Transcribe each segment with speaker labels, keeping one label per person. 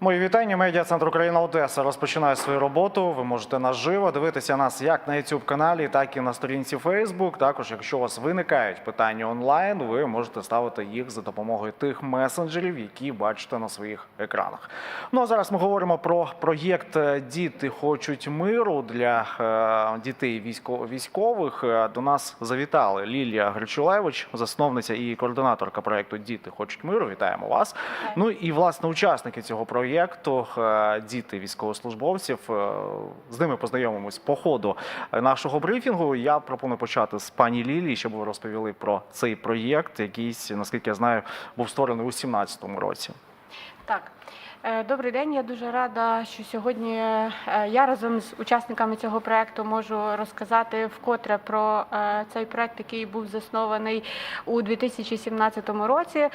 Speaker 1: Мої вітання. Медіа Центр Україна Одеса розпочинає свою роботу. Ви можете наживо дивитися нас як на youtube каналі, так і на сторінці Facebook. Також, якщо у вас виникають питання онлайн, ви можете ставити їх за допомогою тих месенджерів, які бачите на своїх екранах. Ну а зараз ми говоримо про проєкт Діти хочуть миру для е, дітей військо- військових. Е, До нас завітали Лілія Гречулевич, засновниця і координаторка проєкту Діти хочуть миру. Вітаємо вас. Ну і власне учасники цього проєкту, е, діти військовослужбовців. е, З ними познайомимось по ходу нашого брифінгу. Я пропоную почати з пані Лілії, щоб ви розповіли про цей проєкт, який, наскільки я знаю, був створений у 2017 році.
Speaker 2: Так, Е, добрий день. Я дуже рада, що сьогодні я разом з учасниками цього проекту можу розказати вкотре про цей проект, який був заснований у 2017 році.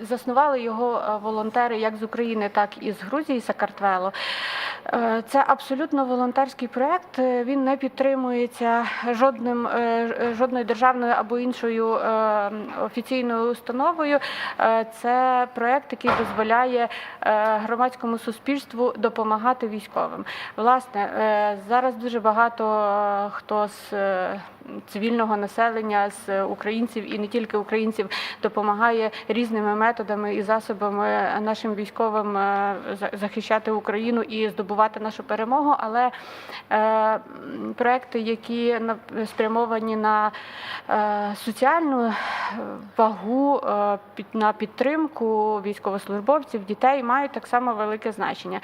Speaker 2: Заснували його е, волонтери як з України, так і з Грузії, Сакартвело. Е, Це абсолютно волонтерський проект. Е, Він не підтримується жодним жодною державною або іншою офіційною установою. Це проект, який дозволяє громадському суспільству допомагати військовим. Власне, зараз дуже багато хто з цивільного населення, з українців і не тільки українців допомагає різними методами і засобами нашим військовим е, захищати Україну і здобувати нашу перемогу. Але е, проекти, які спрямовані на е, соціальну вагу, на підтримку військовослужбовців, дітей, мають так само велике значення.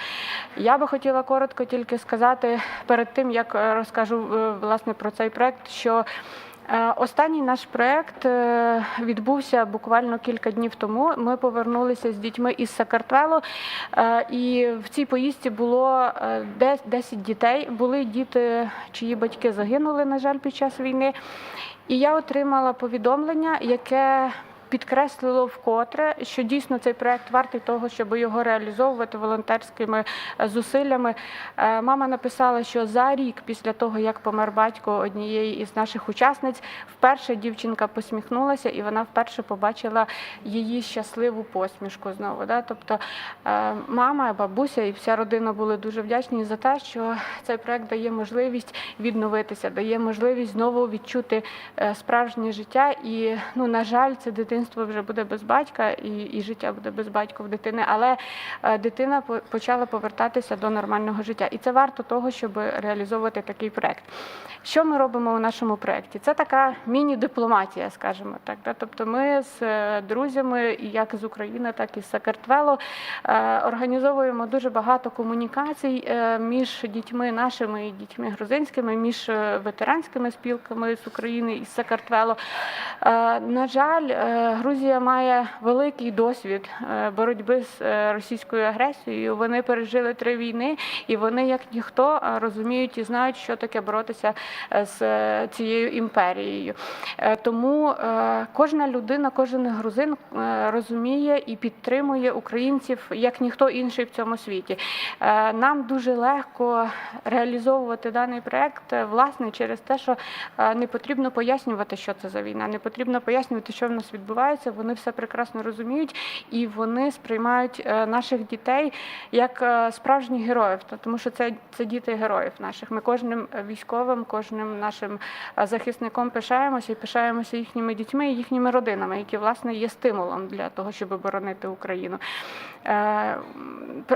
Speaker 2: Я би хотіла коротко тільки сказати перед тим, як розкажу власне про цей проект, що Е, Останній наш проект е, відбувся буквально кілька днів тому. Ми повернулися з дітьми із Сакартвело, е, і в цій поїздці було е, дес- 10 дітей. Були діти, чиї батьки загинули, на жаль, під час війни. І я отримала повідомлення, яке підкреслило вкотре, що дійсно цей проект вартий того, щоб його реалізовувати волонтерськими е, зусиллями. Е, Мама написала, що за рік після того, як помер батько однієї із наших учасниць, вперше дівчинка посміхнулася, і вона вперше побачила її щасливу посмішку знову. Да? Тобто е, мама, бабуся і вся родина були дуже вдячні за те, що цей проект дає можливість відновитися, дає можливість знову відчути справжнє життя. І ну на жаль, це дитинство вже буде без батька, і, і життя буде без батька дитини. Але е, дитина почала повертатися до нормального життя, і це варто того, щоб реалізовувати такий проект. Що ми робимо у нашому проєкті? Це така міні-дипломатія, скажімо так. Тобто ми з е, друзями, як з України, так і з Сакартвело, е, організовуємо дуже багато комунікацій е, між дітьми нашими і дітьми грузинськими, між ветеранськими спілками з України і з Сакартвело. На жаль, Грузія має великий досвід боротьби з російською агресією. Вони пережили три війни, і вони, як ніхто, розуміють і знають, що таке боротися з е, цією імперією. Е, Тому е, кожна людина, кожен грузин розуміє і підтримує українців як ніхто інший в цьому світі. Нам дуже легко реалізовувати даний проект власне через те, що не потрібно пояснювати, що це за війна, не потрібно пояснювати, що в нас відбувається. Вони все прекрасно розуміють і вони сприймають наших дітей як справжніх героїв, тому що це, це діти героїв наших. Ми кожним військовим, кожним нашим е, захисником пишаємося і пишаємося їхніми дітьми і їхніми родинами, які власне є стимулом для того, щоб боронити Україну. Е,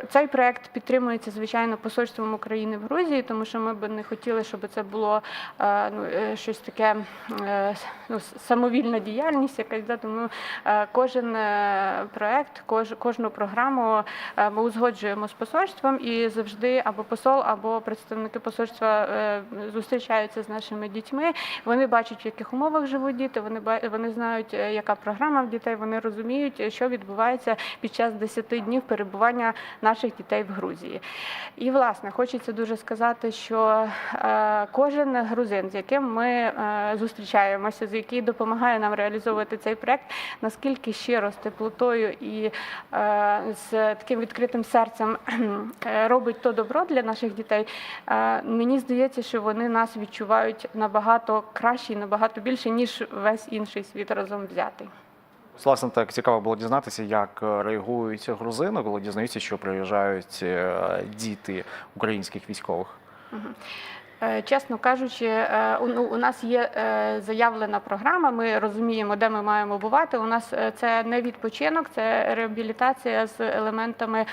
Speaker 2: Цей проект підтримується звичайно посольством України в Грузії, тому що ми б не хотіли, щоб це було е, ну, щось таке ну, самовільна діяльність, якась да, тому кожен проект, кож, кожну програму ми узгоджуємо з посольством і завжди або посол, або представники посольства е, зустрічаються з нашими дітьми. Вони бачать, в яких умовах живуть діти. Вони вони знають, е, яка програма в дітей. Вони розуміють, е, що відбувається під час 10 днів перебування наших дітей в Грузії. І власне хочеться дуже сказати, що е, кожен грузин, з яким ми зустрічаємося, з який допомагає нам реалізовувати цей проект, наскільки щиро з теплотою і з таким відкритим серцем робить то добро для наших дітей. Мені здається, що вони нас відчувають набагато краще і набагато більше, ніж весь інший світ разом взятий.
Speaker 1: Власне, так цікаво було дізнатися, як е, реагують грузини, коли дізнаються, що приїжджають е, діти українських військових.
Speaker 2: Е, Чесно кажучи, е, у- ну, нас є заявлена програма. Ми розуміємо, де ми маємо бувати. У нас це не відпочинок, це реабілітація з елементами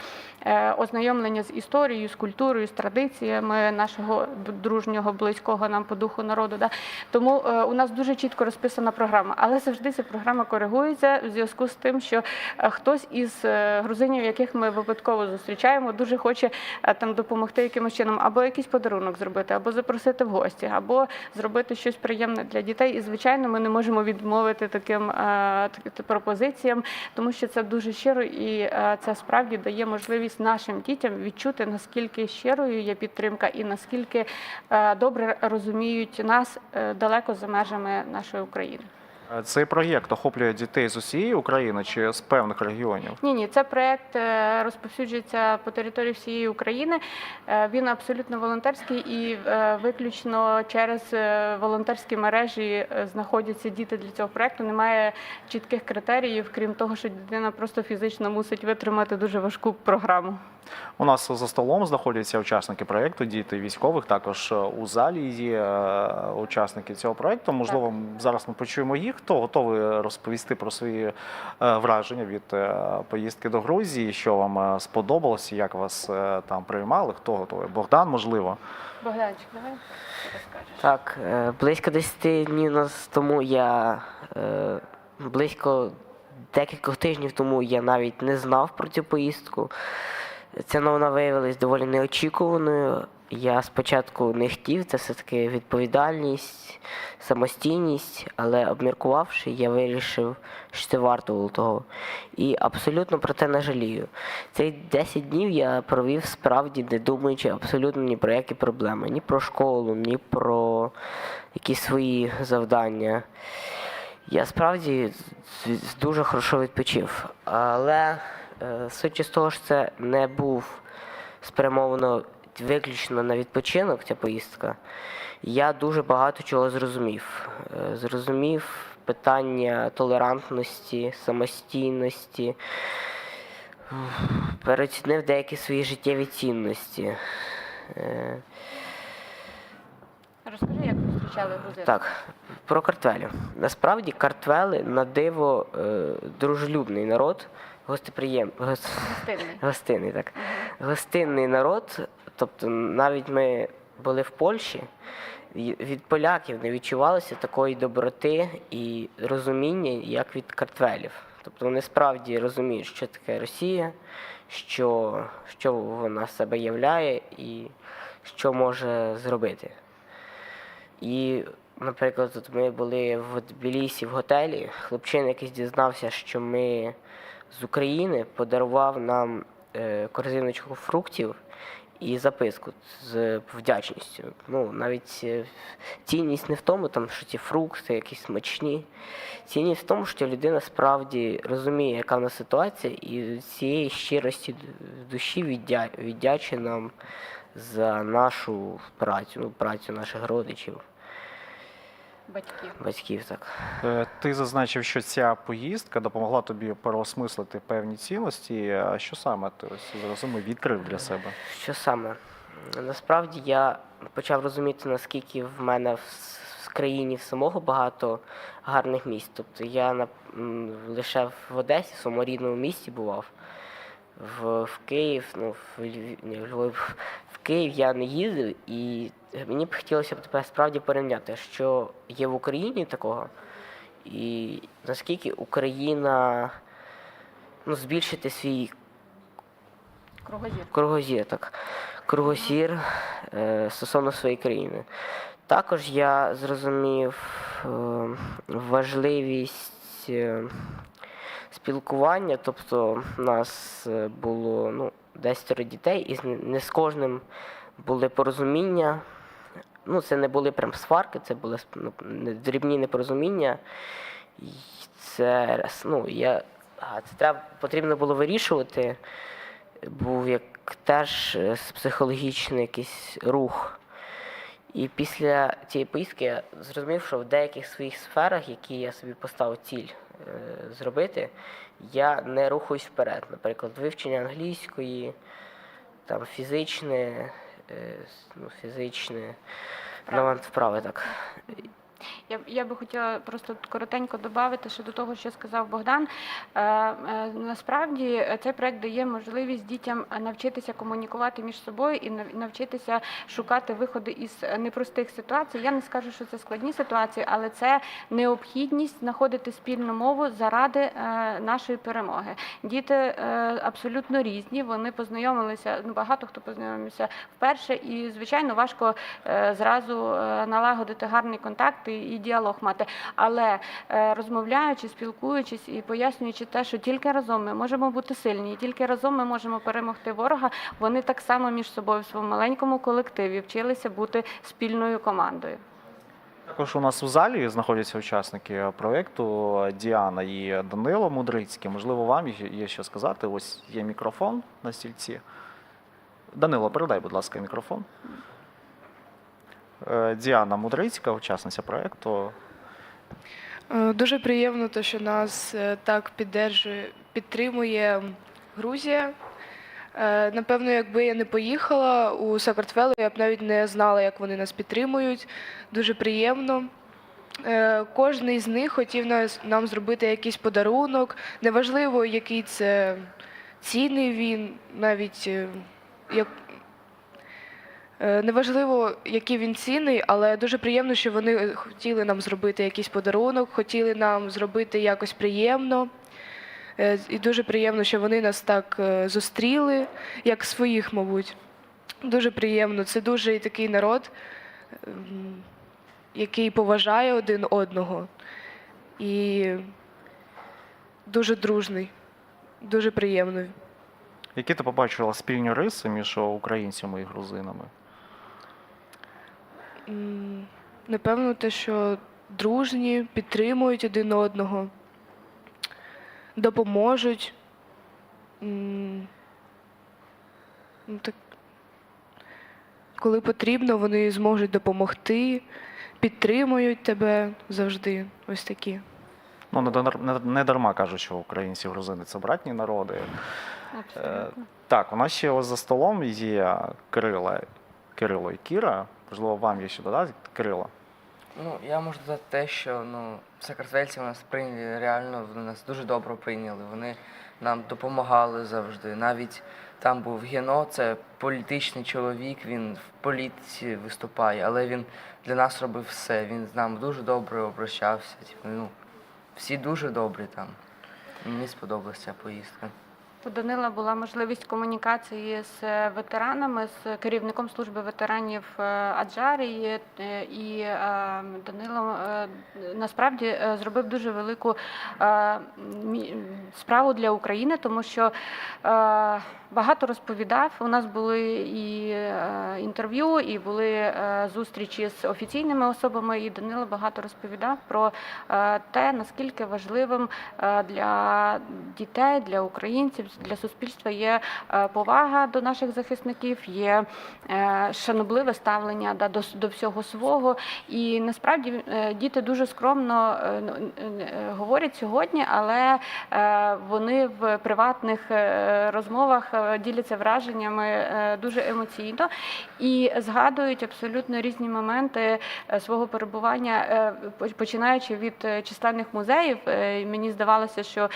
Speaker 2: ознайомлення з історією, з культурою, з традиціями нашого дружнього, близького нам по духу народу. Да? Тому е, у нас дуже чітко розписана програма, але завжди ця програма коригується в зв'язку з тим, що е, хтось із е, грузинів, яких ми випадково зустрічаємо, дуже хоче е, там допомогти якимось чином, або якийсь подарунок зробити, або запросити в гості, або зробити щось приємне для дітей. І звичайно, ми не можемо відмовити таким е, пропозиціям, тому що це дуже щиро і е, це справді дає можливість нашим дітям відчути наскільки щирою є підтримка і наскільки е, добре розуміють нас е, далеко за межами нашої України.
Speaker 1: Цей проєкт охоплює дітей з усієї України чи з певних регіонів?
Speaker 2: Ні, ні, це проект е, розповсюджується по території всієї України. Е, Він абсолютно волонтерський і е, виключно через волонтерські мережі знаходяться діти для цього проекту. Немає чітких критеріїв, крім того, що дитина просто фізично мусить витримати дуже важку програму.
Speaker 1: У нас за столом знаходяться учасники проєкту, діти військових. Також е, у залі є е, учасники цього проєкту. Можливо, зараз ми почуємо їх. Хто готовий розповісти про свої е, враження від поїздки до Грузії? Що вам сподобалося? Як вас там приймали? Хто готовий? Богдан, можливо.
Speaker 2: Богданчик, давай розкажеш.
Speaker 3: Так, близько 10 днів нас тому я близько декількох тижнів тому я навіть не знав про цю поїздку. Ця новина виявилась доволі неочікуваною. Я спочатку не хотів, це все-таки відповідальність, самостійність, але обміркувавши, я вирішив, що це варто було того. І абсолютно про те не жалію. Цей 10 днів я провів справді, не думаючи абсолютно ні про які проблеми, ні про школу, ні про якісь свої завдання. Я справді дуже хорошо відпочив. Але е, з того, що це не був спрямовано виключно на відпочинок, ця поїздка, я дуже багато чого зрозумів. Е, Зрозумів питання толерантності, самостійності, переоцінив деякі свої життєві цінності. Е,
Speaker 2: Розкажи, як ви зустрічали грузин.
Speaker 3: Так, про картвелів. Насправді картвели на диво дружелюбний народ, гостеприєм... гос...
Speaker 2: Гостинний.
Speaker 3: гостинний, так. Гостинний народ. Тобто навіть ми були в Польщі, від поляків не відчувалося такої доброти і розуміння, як від картвелів. Тобто вони справді розуміють, що таке Росія, що, що вона себе являє і що може зробити. І, наприклад, от ми були в Тбілісі в готелі. Хлопчина якийсь дізнався, що ми з України подарував нам е, корзиночку фруктів і записку з вдячністю. Ну, навіть е, цінність не в тому, там, що ці фрукти якісь смачні. Цінність в тому, що людина справді розуміє, яка в нас ситуація, і цієї щирості душі віддя... віддячує нам за нашу працю, ну, працю наших родичів,
Speaker 2: Батьків.
Speaker 3: батьків. Так.
Speaker 1: Е, Ти зазначив, що ця поїздка допомогла тобі переосмислити певні цінності. А Що саме ти ось зрозумів, відкрив для себе?
Speaker 3: Що саме? Насправді я почав розуміти, наскільки в мене в, країні в самого багато гарних місць. Тобто я на, лише в Одесі, в своєму рідному місті бував. В, в Київ, ну, в, Львів, в, Львів, в Київ я не їздив, і мені б хотілося б тепер справді порівняти, що є в Україні такого, і наскільки Україна ну, збільшити свій
Speaker 2: Кругозір.
Speaker 3: кругозір, так. Кругозір е, стосовно своєї країни. Також я зрозумів е, важливість е, спілкування, тобто у нас е, було ну, 10 дітей, і не з кожним були порозуміння. Ну, це не були прям сварки, це були ну, дрібні непорозуміння. І це ну, я, це треба, потрібно було вирішувати був як теж е, психологічний якийсь рух. І після цієї поїздки я зрозумів, що в деяких своїх сферах, які я собі поставив ціль е, зробити, я не рухаюсь вперед. Наприклад, вивчення англійської, там фізичне, ну, фізичне, ну, вправи так.
Speaker 2: Я, я би хотіла просто коротенько додати ще до того, що сказав Богдан. Е, е, насправді е, цей проект дає можливість дітям навчитися комунікувати між собою і навчитися шукати виходи із непростих ситуацій. Я не скажу, що це складні ситуації, але це необхідність знаходити спільну мову заради нашої перемоги. Діти абсолютно різні. Вони познайомилися. Ну багато хто познайомився вперше, і звичайно важко зразу налагодити гарний контакт і, і діалог мати. Але е, розмовляючи, спілкуючись і пояснюючи те, що тільки разом ми можемо бути сильні, і тільки разом ми можемо перемогти ворога. Вони так само між собою в своєму маленькому колективі вчилися бути спільною командою.
Speaker 1: Також у нас у залі знаходяться учасники проєкту Діана і Данило Мудрицький. Можливо, вам є- що сказати. Ось є мікрофон на стільці. Данило, передай, будь ласка, мікрофон. Е, Діана Мудрицька, учасниця проєкту.
Speaker 4: Е, Дуже приємно, те, що нас е, так підтримує Грузія. Напевно, якби я не поїхала у Сакартвело, я б навіть не знала, як вони нас підтримують. Дуже приємно. Кожний з них хотів нам зробити якийсь подарунок. Неважливо, який це цінний він, навіть як, Неважливо, який він цінний, але дуже приємно, що вони хотіли нам зробити якийсь подарунок, хотіли нам зробити якось приємно. Е, І дуже приємно, що вони нас так е, зустріли, як своїх, мабуть. Дуже приємно. Це дуже такий народ, ем, який поважає один одного і дуже дружний. Дуже приємно.
Speaker 1: Які ти побачила спільні риси між українцями і грузинами?
Speaker 4: Напевно, те, що дружні, підтримують один одного, допоможуть. Ну, так, коли потрібно, вони зможуть допомогти, підтримують тебе завжди. Ось такі.
Speaker 1: Ну, не дар- не- не дарма кажуть, що українці і грузини це братні народи. Е,
Speaker 2: Абсолютно.
Speaker 1: Так, у нас ще ось за столом є Кирила, Кирило і Кіра. Можливо, вам є що додати, Кирило.
Speaker 5: Ну, я можу додати те, що ну, сакартвельці нас прийняли реально, вони нас дуже добре прийняли. Вони нам допомагали завжди. Навіть там був Гено, це політичний чоловік, він в політиці виступає, але він для нас робив все. Він з нами дуже добре обращався. Типу, ну, всі дуже добрі там. Мені сподобалася ця поїздка.
Speaker 2: У Данила була можливість комунікації з е, ветеранами, з керівником служби ветеранів е, Аджарії, е, і Данило насправді зробив дуже велику справу для України, тому що багато розповідав. У нас були і інтерв'ю, і були зустрічі з офіційними особами. І Данило багато розповідав про те, наскільки важливим для дітей, для українців, для суспільства є е, повага до наших захисників, є е, шанобливе ставлення да, до, до всього свого. І насправді е, діти дуже скромно говорять сьогодні, але вони в приватних розмовах діляться враженнями дуже емоційно і згадують абсолютно різні моменти свого перебування, починаючи від численних музеїв. Мені здавалося, що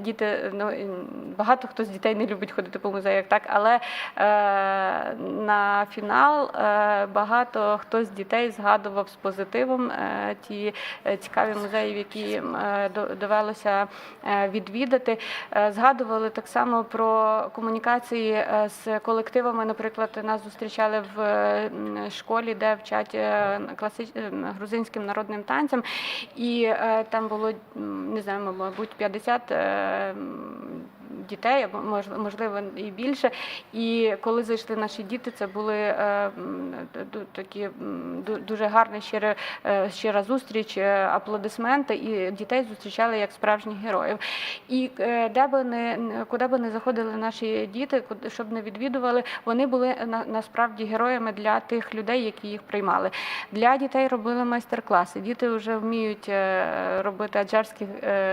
Speaker 2: діти ну багато хто з дітей не любить ходити по музеях, так але е, на фінал е, багато хто з дітей згадував з позитивом е, ті е, цікаві музеї, які е, довелося е, відвідати. Е, Згадували так само про комунікації е, з колективами. Наприклад, нас зустрічали в школі, де вчать класич... грузинським народним танцям, і е, там було не знаю, мабуть, 50 е, дітей, можливо і більше. І коли зайшли наші діти, це були е, такі дуже гарна щира, е, щира зустріч, е, аплодисменти, і дітей зустрічали як справжніх героїв. І де би не куди би не заходили наші діти, щоб не відвідували, вони були на, насправді героями для тих людей, які їх приймали. Для дітей робили майстер-класи. Діти вже вміють робити аджарські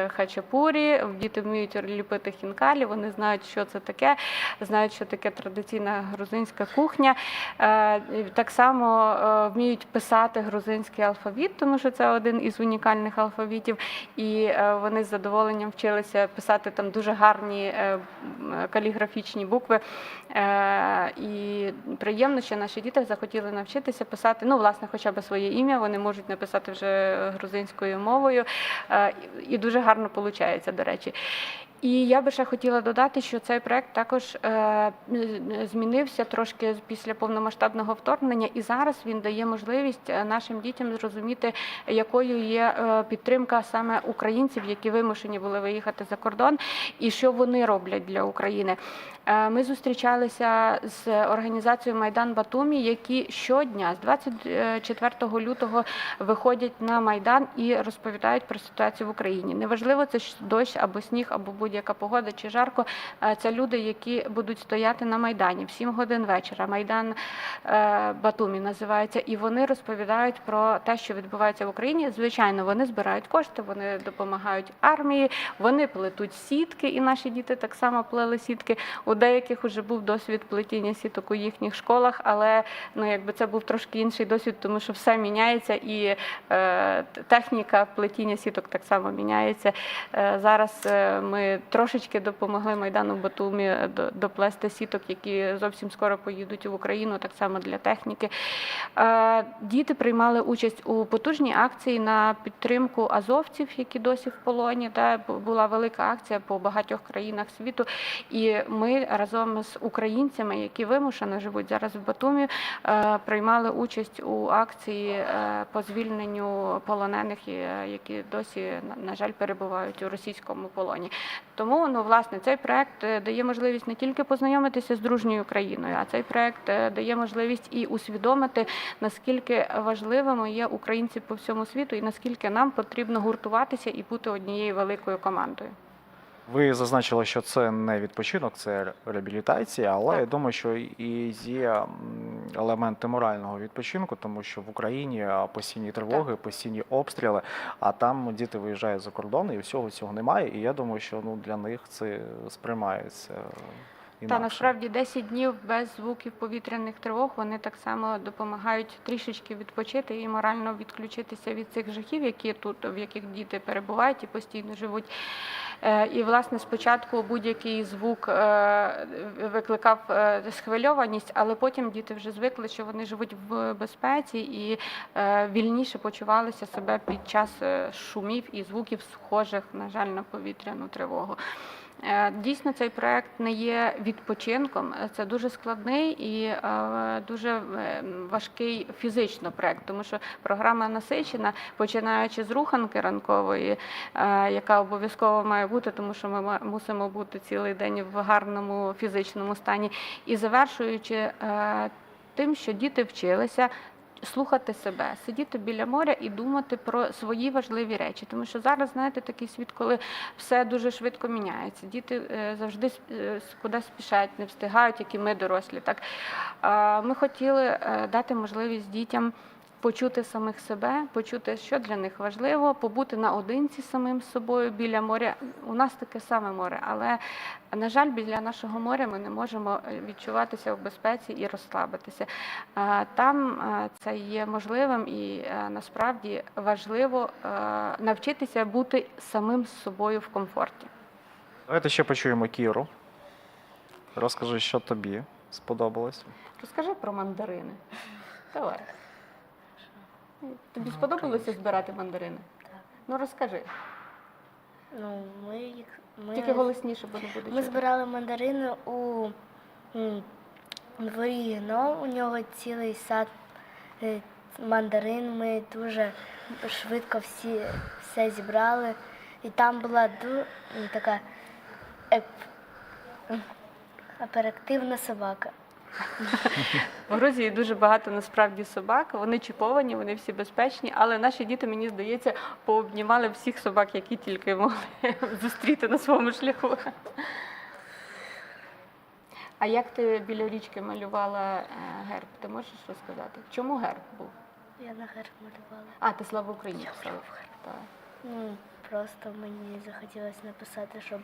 Speaker 2: хачапурі, діти вміють ліпити хінкалі, вони знають, що це таке, знають, що таке традиційна грузинська кухня. Е, Так само е, вміють писати грузинський алфавіт, тому що це один із унікальних алфавітів. І е, вони з задоволенням вчилися писати там дуже гарні каліграфічні букви. І приємно, що наші діти захотіли навчитися писати, ну, власне, хоча б своє ім'я, вони можуть написати вже грузинською мовою, і дуже гарно виходить, до речі. І я би ще хотіла додати, що цей проект також е, змінився трошки після повномасштабного вторгнення, і зараз він дає можливість е, нашим дітям зрозуміти, якою є е, підтримка саме українців, які вимушені були виїхати за кордон, і що вони роблять для України. Е, Ми зустрічалися з організацією Майдан Батумі, які щодня з 24 лютого виходять на майдан і розповідають про ситуацію в Україні. Неважливо, це дощ або сніг, або будь-яка погода чи жарко. Е, Це люди, які будуть стояти на майдані в 7 годин вечора. Майдан е, Батумі називається, і вони розповідають про те, що відбувається в Україні. Звичайно, вони збирають кошти, вони допомагають армії, вони плетуть сітки, і наші діти так само плели сітки. Деяких вже був досвід плетіння сіток у їхніх школах, але ну якби це був трошки інший досвід, тому що все міняється, і е, техніка плетіння сіток так само міняється. Е, зараз е, ми трошечки допомогли майдану Батумі е, доплести сіток, які зовсім скоро поїдуть в Україну, так само для техніки. Е, Діти приймали участь у потужній акції на підтримку азовців, які досі в полоні. Де була велика акція по багатьох країнах світу. І ми разом з українцями, які вимушено живуть зараз в Батумі, е, приймали участь у акції е, по звільненню полонених, е, які досі на- жаль перебувають у російському полоні. Тому ну власне цей проект дає можливість не тільки познайомитися з дружньою країною, а цей проект дає можливість і усвідомити наскільки важливими є українці по всьому світу, і наскільки нам потрібно гуртуватися і бути однією великою командою.
Speaker 1: Ви зазначили, що це не відпочинок, це реабілітація, але
Speaker 2: Так.
Speaker 1: я думаю, що і є елементи морального відпочинку, тому що в Україні постійні тривоги, постійні обстріли, а там діти виїжджають за кордон і всього цього немає. І я думаю, що ну для них це сприймається. Інакше.
Speaker 2: Та насправді 10 днів без звуків повітряних тривог вони так само допомагають трішечки відпочити і морально відключитися від цих жахів, які тут, в яких діти перебувають і постійно живуть. Е, І власне спочатку будь-який звук е, викликав е, схвильованість, але потім діти вже звикли, що вони живуть в безпеці і вільніше почувалися себе під час шумів і звуків, схожих, на жаль, на повітряну тривогу. Е, Дійсно, цей проект не є відпочинком. Е, Це дуже складний і е, дуже важкий фізично проект, тому що програма насичена, починаючи з руханки ранкової, яка обов'язково має бути, тому що ми мусимо бути цілий день в гарному фізичному стані, і завершуючи тим, що діти вчилися слухати себе, сидіти біля моря і думати про свої важливі речі. Тому що зараз, знаєте, такий світ, коли все дуже швидко міняється. Діти е, завжди е, куди спішають, не встигають, як і ми дорослі. Так ми хотіли е, дати можливість дітям. Почути самих себе, почути, що для них важливо, побути наодинці самим собою біля моря. У нас таке саме море, але на жаль, біля нашого моря ми не можемо е, відчуватися в безпеці і розслабитися. Там е, це є можливим і е, насправді важливо навчитися бути самим з собою в комфорті.
Speaker 1: Давайте ще почуємо Кіру. Розкажи, що тобі сподобалось.
Speaker 2: Розкажи про мандарини. Давай. Тобі сподобалося збирати мандарини?
Speaker 6: Так.
Speaker 2: Ну розкажи.
Speaker 6: Ну, ми їх ми,
Speaker 2: Тільки голосніше, бо не буде
Speaker 6: ми збирали мандарини у м, дворі гно. У нього цілий сад е, мандарин. Ми дуже швидко всі все зібрали. І там була ду, м, така еп, Оперативна собака.
Speaker 2: В Грузії дуже багато насправді собак. Вони чіповані, вони всі безпечні, але наші діти, мені здається, пообнімали всіх собак, які тільки могли зустріти на своєму шляху. А як ти біля річки малювала е, герб? Ти можеш розказати? Чому герб був?
Speaker 6: Я на герб малювала.
Speaker 2: А, ти слава Україні писала. Так.
Speaker 6: Ну, просто мені захотілося написати, щоб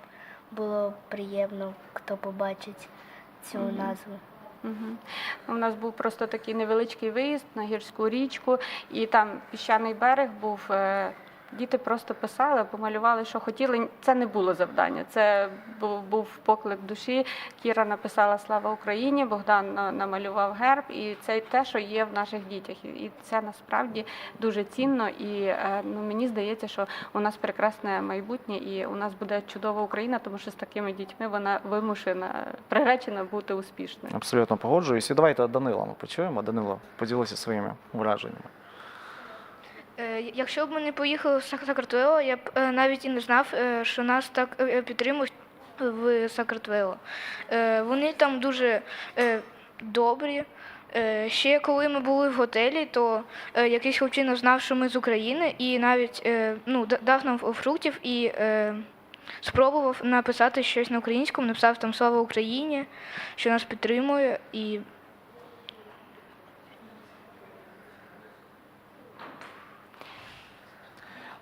Speaker 6: було приємно, хто побачить цю назву.
Speaker 2: У нас був просто такий невеличкий виїзд на гірську річку, і там піщаний берег був. Діти просто писали, помалювали, що хотіли. Це не було завдання. Це був, поклик душі. Кіра написала Слава Україні, Богдан намалював герб, і це те, що є в наших дітях. І- І це насправді дуже цінно. І е, ну, мені здається, що у нас прекрасне майбутнє, і у нас буде чудова Україна, тому що з такими дітьми вона вимушена, приречена бути успішною.
Speaker 1: Абсолютно погоджуюсь. І давайте Данила ми почуємо. Данило, поділися своїми враженнями.
Speaker 7: Е, Якщо б ми не поїхали в Сакартвело, я б е, навіть і не знав, е, що нас так підтримують в Сакартвело. Вони там дуже добрі. Ще коли ми були в готелі, то якийсь хлопчина знав, що ми з України, і навіть ну, дав нам фруктів і спробував написати щось на українському, написав там Слава Україні, що нас підтримує. І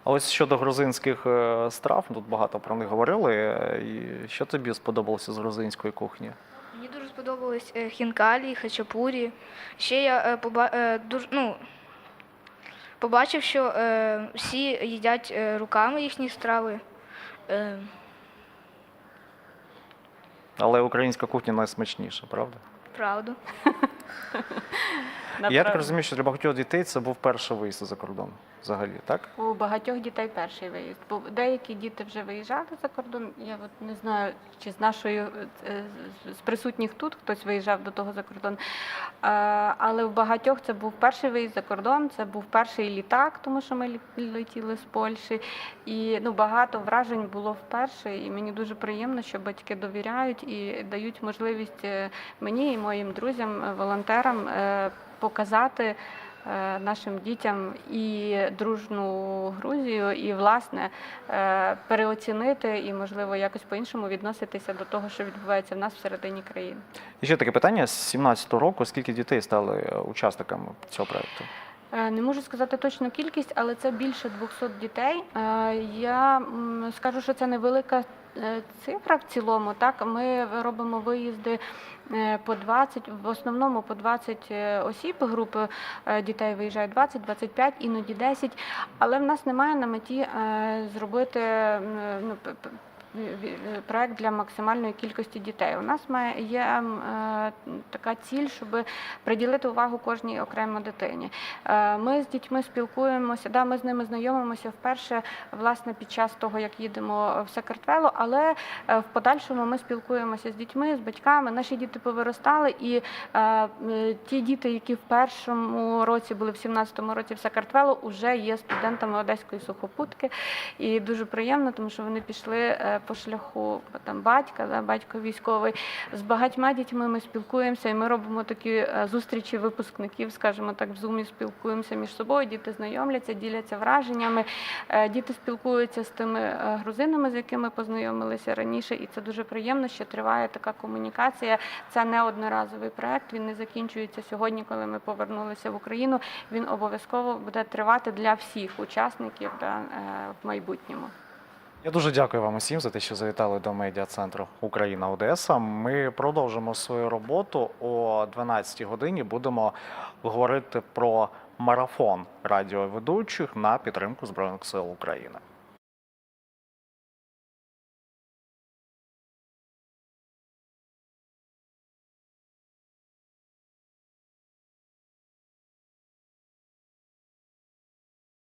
Speaker 1: А ось щодо грузинських е, страв, тут багато про них говорили. І що тобі сподобалося з грузинської кухні?
Speaker 7: Мені дуже сподобались е, хінкалі, хачапурі. Ще я е, поба- дуже, ну, побачив, що всі їдять руками їхні страви.
Speaker 1: Але українська кухня найсмачніша, правда?
Speaker 7: Правду.
Speaker 1: Я так розумію, що для багатьох дітей це був перший виїзд за кордон взагалі, так?
Speaker 2: У багатьох дітей перший виїзд. Бо деякі діти вже виїжджали за кордон. Я от не знаю, чи з нашої е, з- присутніх тут хтось виїжджав до того за кордон. Але в багатьох це був перший виїзд за кордон, це був перший літак, тому що ми летіли з Польщі. І ну, багато вражень було вперше. І мені дуже приємно, що батьки довіряють і дають можливість е, мені і моїм друзям, е, волонтерам е, показати е, нашим дітям і дружну Грузію, і власне переоцінити і, можливо, якось по-іншому відноситися до того, що відбувається в нас всередині країни.
Speaker 1: І ще таке питання: з 17-го року скільки дітей стали учасниками цього проекту?
Speaker 2: Не можу сказати точну кількість, але це більше 200 дітей. Я скажу, що це невелика цифра в цілому. Так, ми робимо виїзди е, по 20, в основному по 20 е, осіб. Групи е, дітей виїжджають 20, 25, іноді 10. Але в нас немає на меті е, зробити ну, проект для максимальної кількості дітей. У нас є е, така ціль, щоб приділити увагу кожній окремо дитині. Е, Ми з дітьми спілкуємося, да, ми з ними знайомимося вперше власне під час того, як їдемо в Сакартвело, але е, в подальшому ми спілкуємося з дітьми, з батьками. Наші діти повиростали, і е, ті діти, які в першому році були в 17-му році в Сакартвело, вже є студентами Одеської сухопутки. І дуже приємно, тому що вони пішли е, по шляху там батька, да, батько військовий. З багатьма дітьми ми спілкуємося, і ми робимо такі е, зустрічі випускників, скажімо так, в зумі спілкуємося між собою. Діти знайомляться, діляться враженнями. Е, Діти спілкуються з тими е, грузинами, з якими познайомилися раніше, і це дуже приємно, що триває така комунікація. Це не одноразовий проект. Він не закінчується сьогодні, коли ми повернулися в Україну. Він обов'язково буде тривати для всіх учасників е, в майбутньому.
Speaker 1: Я дуже дякую вам усім за те, що завітали до медіа центру Україна Одеса. Ми продовжимо свою роботу о 12 годині. Будемо говорити про марафон радіоведучих на підтримку Збройних сил України.